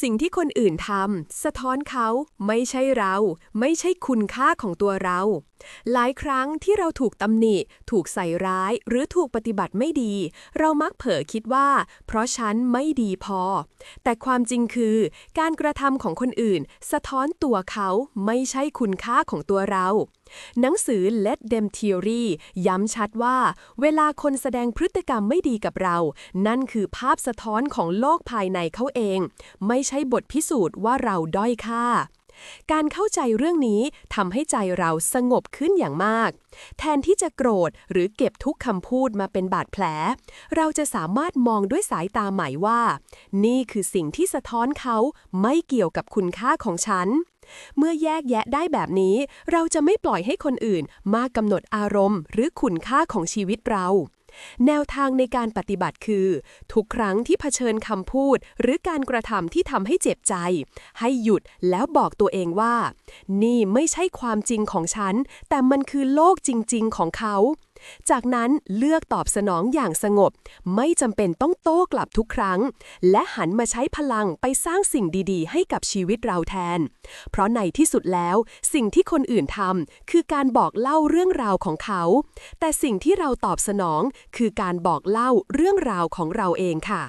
สิ่งที่คนอื่นทำสะท้อนเขาไม่ใช่เรา ไม่ใช่คุณค่าของตัวเรา หลายครั้งที่เราถูกตำหนิ ถูกใส่ร้าย หรือถูกปฏิบัติไม่ดี เรามักเผลอคิดว่า เพราะฉันไม่ดีพอ แต่ความจริงคือ การกระทำของคนอื่น สะท้อนตัวเขาไม่ใช่คุณค่าของตัวเรา หนังสือ Let Them Theory ย้ำชัดว่า เวลาคนแสดงพฤติกรรมไม่ดีกับเรา นั่นคือภาพสะท้อนของโลกภายในเขาเอง ไม่ใช่บทพิสูจน์ว่าเราด้อยค่าการเข้าใจเรื่องนี้ทำให้ใจเราสงบขึ้นอย่างมาก แทนที่จะโกรธหรือเก็บทุกคำพูดมาเป็นบาดแผล เราจะสามารถมองด้วยสายตาใหม่ว่า นี่คือสิ่งที่สะท้อนเขาไม่เกี่ยวกับคุณค่าของฉัน เมื่อแยกแยะได้แบบนี้ เราจะไม่ปล่อยให้คนอื่น มากำหนดอารมณ์ หรือคุณค่าของชีวิตเรา แนวทางในการปฏิบัติคือ ทุกครั้งที่เผชิญคำพูด หรือการกระทำที่ทำให้เจ็บใจ ให้หยุดแล้วบอกตัวเองว่า นี่ไม่ใช่ความจริงของฉัน แต่มันคือโลกจริง ๆ ของเขา จากนั้นเลือกตอบสนองอย่างสงบ ไม่จำเป็นต้องโต้กลับทุกครั้ง และหันมาใช้พลังไปสร้างสิ่งดีๆ ให้กับชีวิตเราแทน เพราะในที่สุดแล้ว สิ่งที่คนอื่นทำคือการบอกเล่าเรื่องราวของเขา แต่สิ่งที่เราตอบสนองคือการบอกเล่าเรื่องราวของเราเองค่ะ